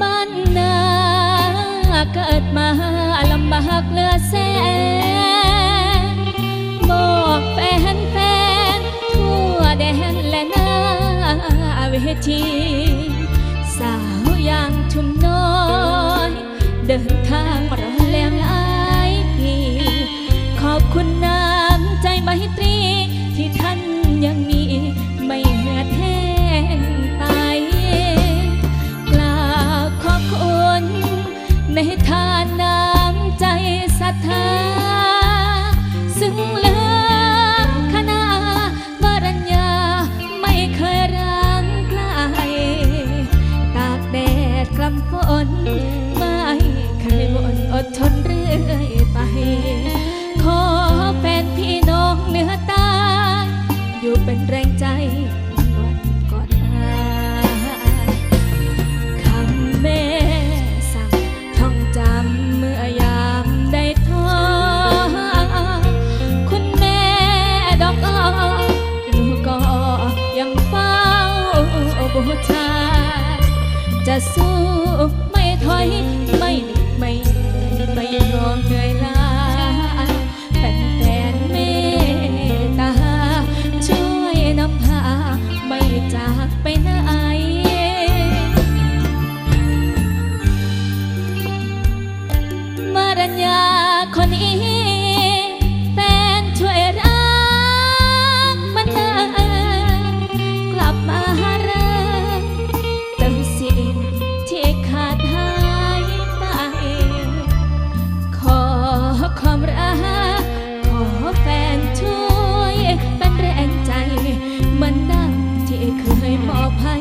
บ้านนาเกิดมาลำบากเลือแสนบอกแฟนแฟนทั่วแดนและนาเวทีสาวอย่างชุมน้อย เดินทางรอแล้หลายปีขอบคุณน้ำใจไมตรีที่ท่านยังมี จ อบให้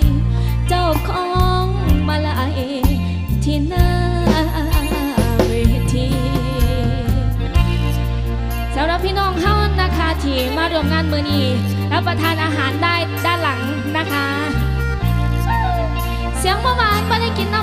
เจ้าของมาลายที่หน้าเวทีสำหรับพี่น้องเฮานะคะที่มาร่วมงานมือนี้รับประทานอาหารได้ด้านหลังนะคะ เสียงเมื่อวานไม่ได้กินน้ำ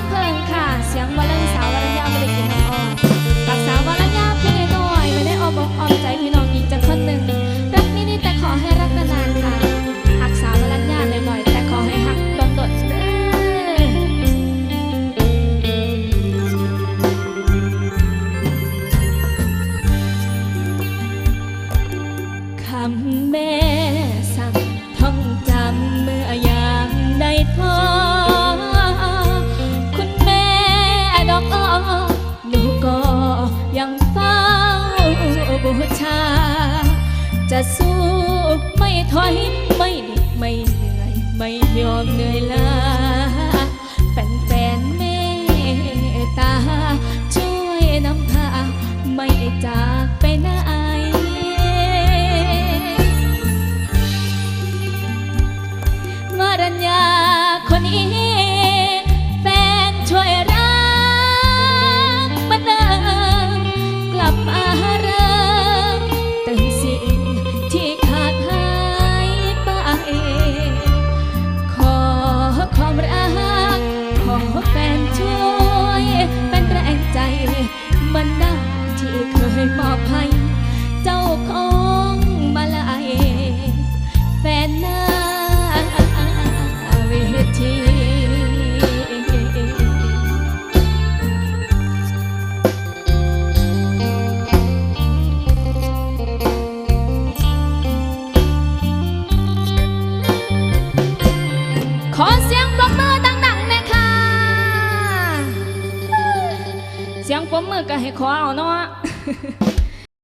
จะสู้ไม่ถอยไม่หนีไม่เหนื่อยไม่ยอมเหนื่อยล้าเป็นแฟนเมตตา ช่วยนำพาไม่จากไปไหนวรัญญาคนนี้ อเสียงปรบมือดังๆเลยค่ะ เสียงปรบมือก็ให้ขอเอาเนาะ